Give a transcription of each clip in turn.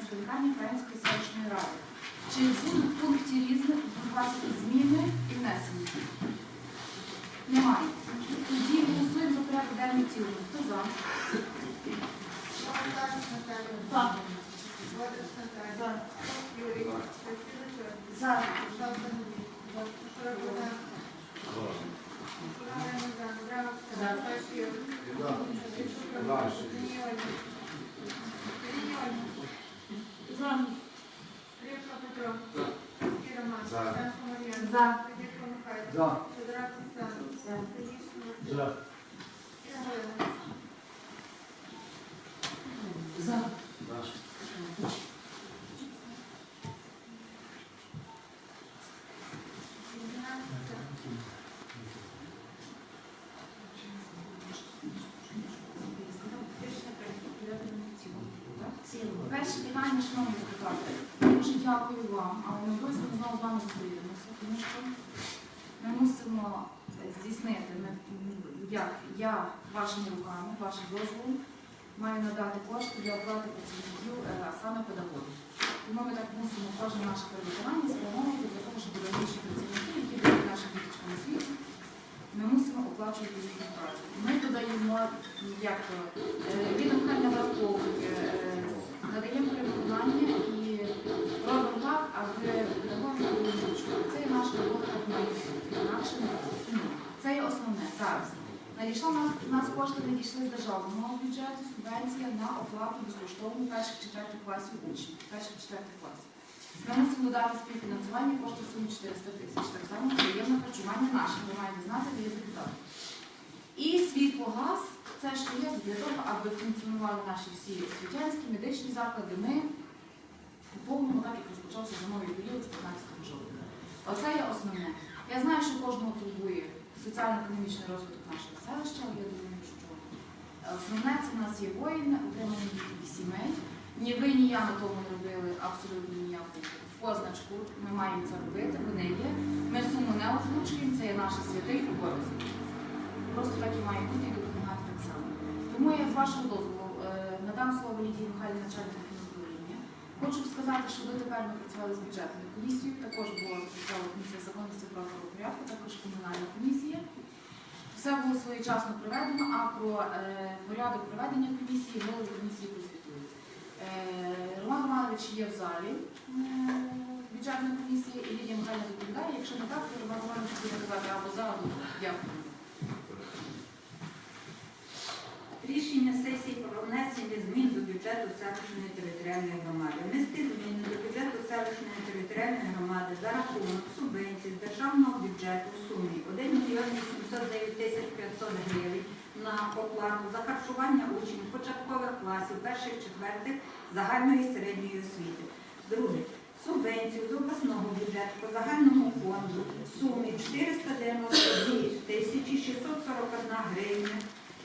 Перенської лікарні Перенської селищної ради. Чи будуть в пункті різних у вас зміни і внесення? Немає. Тоді голосуємо за порядок денний цілому. Хто за? За. За. Перше питання, шановні депутати. Дуже дякую вам, але ми обов'язково знову з вами зустрінемося, тому що ми мусимо е, здійснити, як я вашими руками, вашим дозволом, маю надати кошти для оплати працівників, е, а саме педагогів. Тому ми так мусимо кожне наше перевиконання спрямовувати для того, щоб інші працівники, які дають нашим діточкам освіту, ми мусимо оплачувати їхню працю. Ми додаємо, як е, Ліна Михайлівна враховує, е, надаємо переконання і робимо так, аби педагоги були вчені. Це є наша робота буде. Тому Це є основне зараз. Надійшла нас, у нас кошти надійшли з державного бюджету, субвенція на оплату безкоштовно перших четвертих класів учнів, перших четвертих класів. Ми мусимо додати співфінансування коштів в 400 тисяч. Так само даємо харчування наше, ви маєте знати, де є депутати. І світло, газ це що є для того, аби функціонували наші всі освітянські, медичні заклади. Ми повному так, як розпочався зимовий період з 15 жовтня. Оце є основне. Я знаю, що кожного турбує соціально-економічний розвиток нашого селища, але я думаю, що основне це в нас є воїни, утримання їхніх сімей. Ні ви, ні я на тому не робили абсолютно ніяку позначку. Ми маємо це робити, вони є. Ми суму не озвучуємо, це є наш святий обов'язок. Просто так і має бути Тому я з вашого дозволу е, надам слово Лідії Михайлівні начальнику фінуправління. Хочу сказати, що ви тепер ми працювали з бюджетною комісією, також була працювала комісія законності прав порядку, також комунальна комісія. Все було своєчасно проведено, а про е, порядок проведення комісії голови комісії прозвітують. Е, Роман Романович є в залі бюджетної комісії, і Лідія Михайлівна доповідає. Якщо не так, то Роман Романович буде казати або за, або дякую. Рішення сесії про внесення змін до бюджету селищної територіальної громади. Внести зміни до бюджету селищної територіальної громади за рахунок субвенцій з державного бюджету в сумі 1 мільйон 809 тисяч 500 гривень на оплату за харчування учнів початкових класів перших четвертих загальної середньої освіти. Друге. Субвенцію з обласного бюджету по загальному фонду в сумі 492 тисячі 641 гривня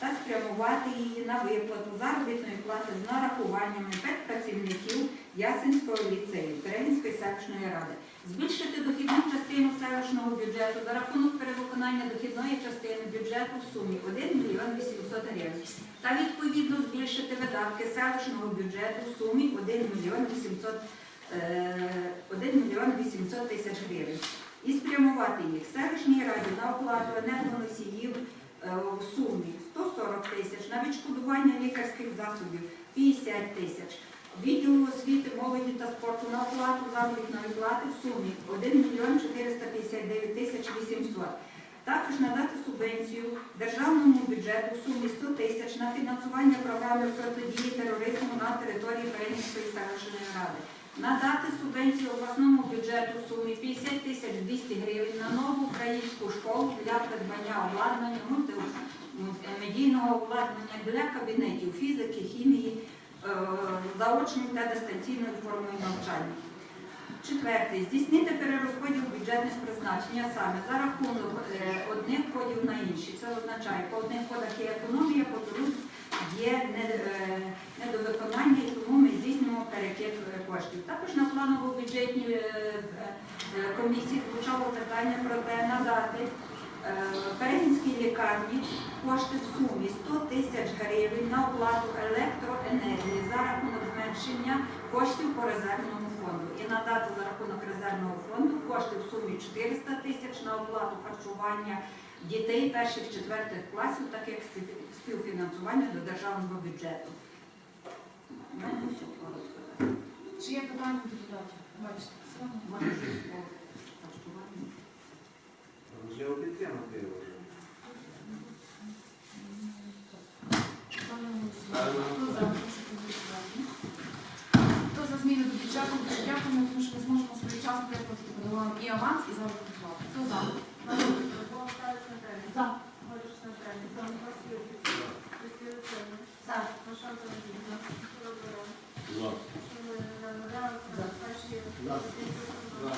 та спрямувати її на виплату заробітної плати з нарахуваннями педпрацівників Ясенського ліцею Теренської селищної ради, збільшити дохідну частину селищного бюджету за рахунок перевиконання дохідної частини бюджету в сумі 1 мільйон 800 гривень. Та відповідно збільшити видатки селищного бюджету в сумі 1 мільйон 800 е, 1 мільйон 800 тисяч гривень. І спрямувати їх селищній раді на оплату енергоносіїв е, в сумі 140 тисяч, на відшкодування лікарських засобів 50 тисяч, відділу освіти, молоді та спорту на оплату заробітної плати в сумі 1 мільйон 459 тисяч 800. Також надати субвенцію державному бюджету в сумі 100 тисяч на фінансування програми протидії тероризму на території Перенівської селищної ради. Надати субвенцію обласному бюджету в сумі 50 тисяч 200 гривень на нову українську школу для придбання обладнання, мультимедійного обладнання для кабінетів фізики, хімії, е, заочної та дистанційної форми навчання. Четверте. Здійснити перерозподіл бюджетних призначень, а саме за рахунок е, одних кодів на інші. Це означає, по одних кодах є економія, по других є е, недовиконання, тому ми здійснюємо перекид е, коштів. Також на планово-бюджетній е, е, комісії звучало питання про те надати Перегінській лікарні кошти в сумі 100 тисяч гривень на оплату електроенергії за рахунок зменшення коштів по резервному фонду і надати за рахунок резервного фонду кошти в сумі 400 тисяч на оплату харчування дітей перших четвертих класів, так як співфінансування до державного бюджету. У мене все коротко. Чи є питання депутатів? Бачите, по харчуванню? Можливо, його вже. Ставлю на. Хто за? Зміни до бюджету? Дуже дякуємо, тому що ми зможемо своєчасно виплатити подаваємо і аванс, і заробітну плату. Хто? За. Можеш на трені. За. Василь. Василь Олександрович. За. Машан Тарасюк. За. Шурабаров. За. Шумилина. За. Пашин. За. За.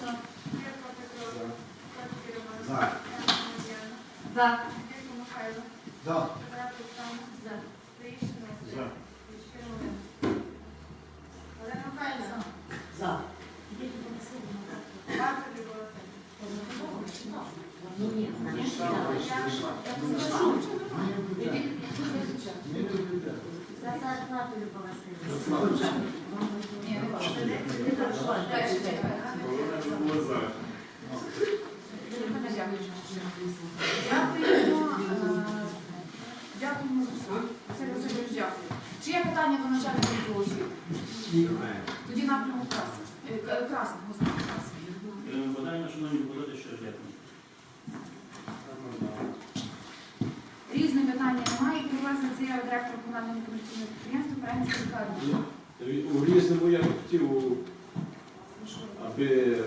За. Кирко Петро. Кацький Роман. За. Яна Мар'яна. За. Кирко Михайло. За. Петрак Олександр. За. Тришина. За. Олена. Михайлівна. За. Васильівна. Ні, не бачите. Далі чекайте. Дякуємо. е, Дякуємо за все. Василь Васильович, дякую. Чи є питання до начальника відділу освіти? Тоді напряму краси. Е, к- Красних, господи, красних. Бажаємо, шановні депутати, що дякую. Різне питання немає. Привезли це я директор комунального комерційного підприємства Української лікарні. У різному я хотів, аби е,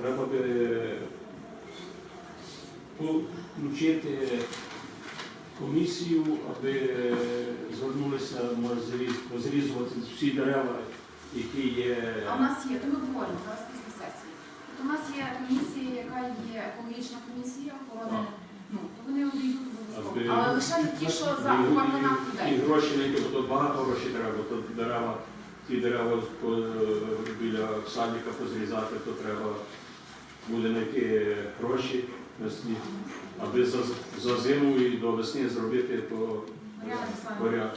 треба би включити комісію, аби звернулися може, зріз- всі дерева, які є. А у нас є, то ми говоримо зараз після сесії. От у нас є комісія, яка є екологічна комісія, охорони, ну, то вони обійдуть обов'язково. Але лише ті, що за і- людей. І гроші не бо тут багато грошей треба, тут дерева, ті дерева біля садика позрізати, то треба буде знайти гроші аби за, за зиму і до весни зробити по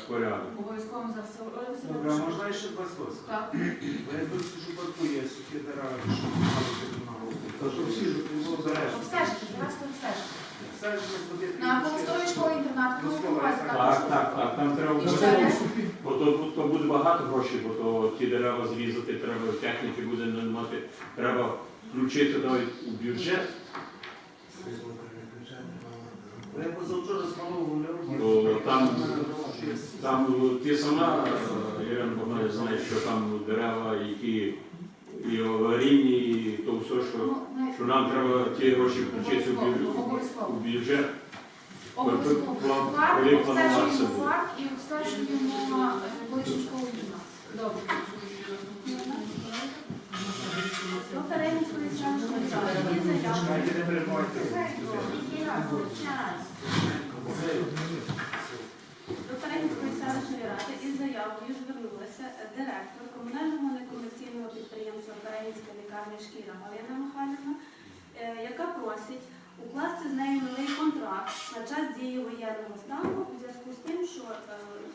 порядок. обов'язково ми зараз все Добре, а можна ще два слова? Так. Я тут сижу паркує сухі дерева, що на голову. Та що всі ж було зарежено. Обстежити, зараз то ходити. На колостовій школі інтернат, так. Так, так, там треба буде, бо то, то буде багато грошей, бо то ті дерева зрізати, треба техніки буде мати, треба включити навіть у бюджет. Бо Я позавчора з там, там ну, ти сама, е, Ірина Богданівна, знаєш, що там дерева, які і аварійні, і то все, що, Ну, що нам треба ті гроші включити в бюджет. Обов'язково. Коли планувався був? парк і обстежуємо е, колишню школу Юна. Добре. До Перегінської селищної ради є Чекайте, не. До Перегінської селищної ради із заявою звернулася директор комунального некомерційного підприємства Перегінська лікарня шкіра Галина Михайлівна, е, яка просить укласти з нею новий контракт на час дії воєнного стану у зв'язку з тим, що е,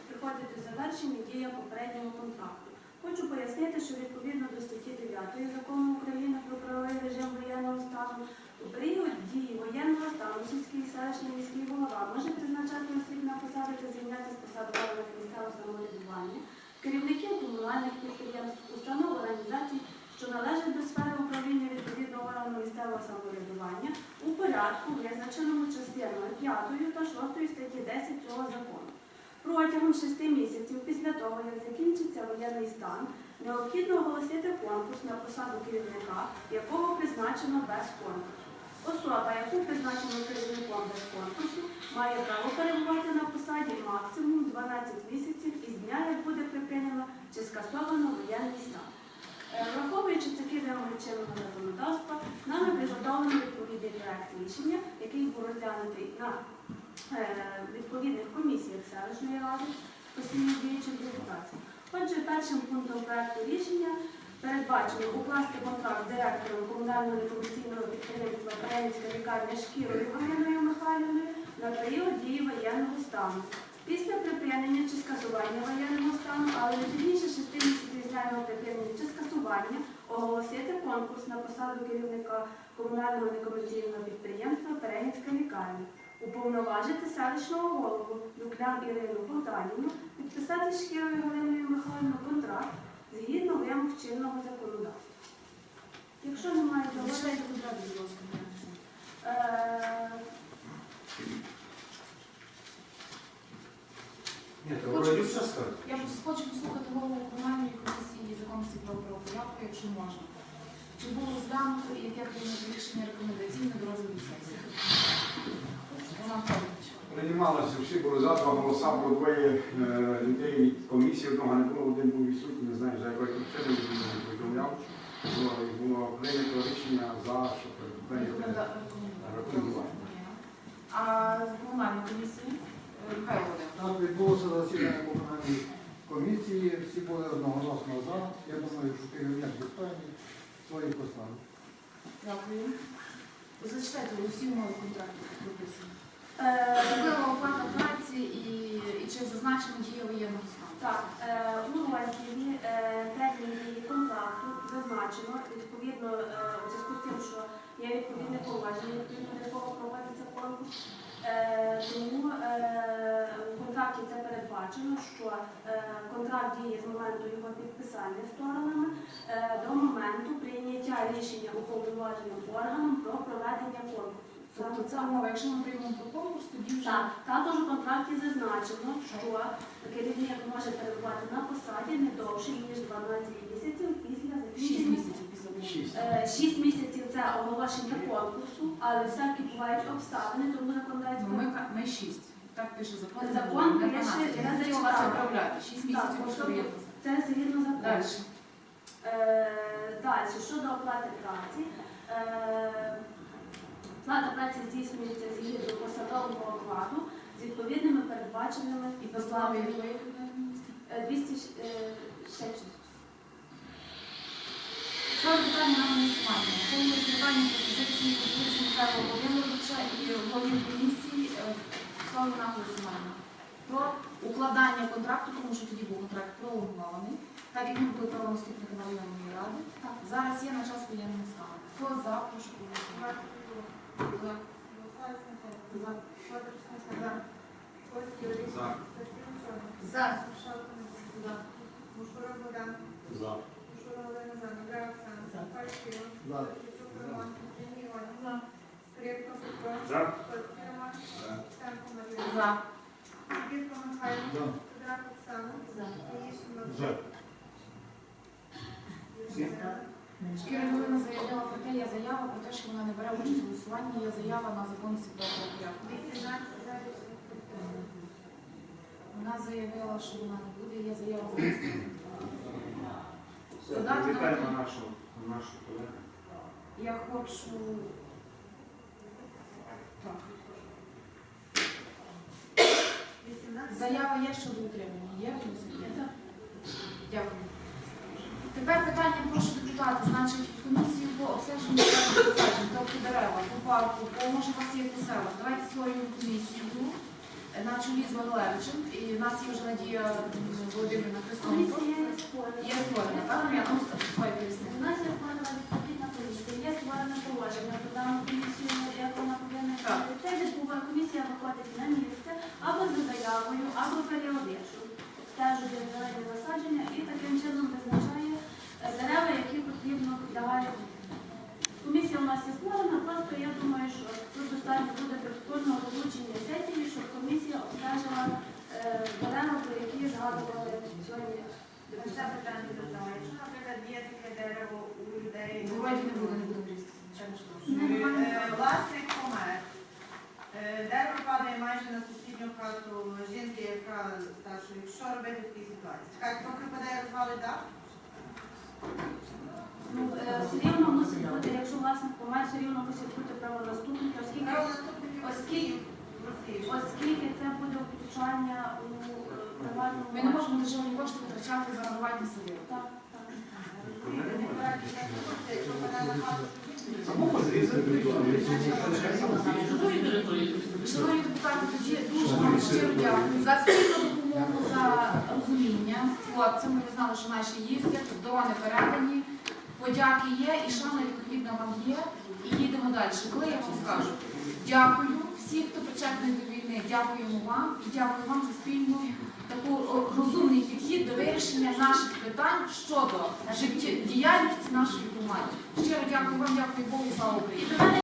приходить до завершення дія попереднього контракту. Хочу пояснити, що відповідно до статті 9 закону України про правовий режим воєнного стану у період дії може призначати осіб на посади та звільняти з посад органів місцевого самоврядування, керівників комунальних підприємств, установ організацій, що належать до сфери управління відповідного органу місцевого самоврядування у порядку, визначеному частиною 5 та 6 статті 10 цього закону. Протягом шести місяців після того, як закінчиться воєнний стан, необхідно оголосити конкурс на посаду керівника, якого призначено без конкурсу. Особа, яку призначено керівником без конкурсу, має право перебувати на посаді максимум 12 місяців із дня, як буде припинено чи скасовано воєнний стан. Е, Враховуючи такі вимоги чинного законодавства, нами підготовлено відповідний проект рішення, який був розглянутий на е, відповідних комісіях селищної ради постійно діючих депутатів. Отже, першим пунктом проекту рішення передбачено укласти контракт директором комунального некомерційного підприємства Українська лікарня шкірою Галиною Михайлівною на період дії воєнного стану. Після припинення чи скасування воєнного стану, але не пізніше 6 місяців з дня його припинення чи скасування, оголосити конкурс на посаду керівника комунального некомерційного підприємства Перегінська лікарня. Уповноважити селищного голову Люклян Ірину Богданівну підписати шкірою Галиною Михайловною контракт згідно вимог чинного законодавства. Якщо немає контракт, будь ласка. е, Я хочу послухати голову комунальної комісії законності правопорядку, якщо можна. Чи було розглянуто і яке прийнято рішення рекомендаційне до розгляду сесії? Приймалося, всі були за два голоса, було двоє е, людей від комісії, одного не було, один був відсутній, не знаю, за якої причини він не повідомляв. Було, прийнято рішення за, що прийняти. Рекоменда- Рекомендувати. А комунальна комісія? Е. Так, відбулося засідання комунальної комісії, всі були одноголосно за. Я думаю, що керівник достойний своїх посад. Дякую. Зачитайте усі умови контракту прописані. е, Особлива оплата праці і, і чи зазначено дія воєнного стану? Так, е, у розділі е, термін дії контракту зазначено, відповідно, е, у зв'язку з тим, що є відповідне положення, відповідно до якого проводиться конкурс. Е, Тому е, контракті це передбачено, що е, контракт діє з моменту його підписання сторонами е, до моменту прийняття рішення уповноваженим органом про проведення конкурсу. Тобто це умова, якщо ми приймемо про конкурс, тоді вже Так, також у контракті зазначено, що керівник може перебувати на посаді не довше, ніж 12 місяців після 6 закінчення. місяців після війни. Шість. Е, Шість місяців це оголошення конкурсу, але всякі бувають обставини, тому Ну, ми, ми 6. Так пише закон. Закон не пише, 12. я вас зачитала. 6 місяців Так, після особливо. Це згідно закону. Далі. Е, Далі, щодо оплати праці. Е, Плата праці здійснюється згідно посадового окладу з відповідними передбаченими І постанови якої кабінету міністрів? Е, 206. Ставлю питання на голосування. Хто є питання пропозиції Володимировича і голів комісії е, ставлю на про укладання контракту, тому що тоді був контракт пролонгований, так як ми були правонаступниками районної ради. Так, зараз є на час воєнного стану. Хто за, прошу голосувати. За. За. За. За. За. За. Мушура Богдан. За. Мушура Олена Зана. Гра Оксана. Пальчева. За. Пальчева. За. Крепко За. Шкіра Галина заявила про те, є заява про те, що вона не бере участь у голосуванні, є заява на законність судового порядку. Вона заявила, що вона не буде, є заява про Все, привітаємо нашу колегу. Я хочу Заява є щодо утримання. Є голосування? Дякую. Тепер питання прошу депутати. Значить, комісію по обстеженню дерев насаджень, тобто дерева, по парку, по може у вас є по селах. Давайте створюємо комісію е, на чолі з Валеричем. І в нас є вже Надія Володимирівна Христонко. Є створена. Так? Я там своє У нас є створена відповідна комісія, є створена положення про дану комісію, як вона повинна Так. діяти. Це відбуває комісія виходить на місце або за заявою, або періодично. Стежує зелені насадження і таким чином визначає е, дерева, які потрібно підлягають. Комісія у нас є створена, просто я думаю, що тут достатньо буде протокольного долучення сесії, щоб комісія обстежила е, дерева, про які згадували сьогодні. Ще питання до того. Якщо, наприклад, є таке дерево у людей, Вроді не буде, не буде різати. Звичайно, що так. Не, немає. е, власник помер. Е, Дерево падає майже на хату жінки, яка старшої. Що робити в такій ситуації? Чекати, поки падає розвали дах? Ну, е, все рівно мусить бути, якщо власник помер, все рівно мусить бути правонаступники, оскільки, Оскільки- оскільки це буде втручання у е, приватному Ми не можемо державні кошти витрачати за надавання садів. Так, так. Якщо Або. Шановні депутати, тоді дуже вам щиро дякую за спільну допомогу, за розуміння. Хлопцям, ми знали, що наші їздять, дрони передані, подяки є, і шана відповідно вам є. І їдемо далі. Коли я вам скажу, дякую всім, хто причетний до війни, дякуємо вам і дякую вам за спільну таку розумний підхід до вирішення наших питань щодо життєдіяльності нашої громади. Щиро дякую вам, дякую Богу і слава Україні.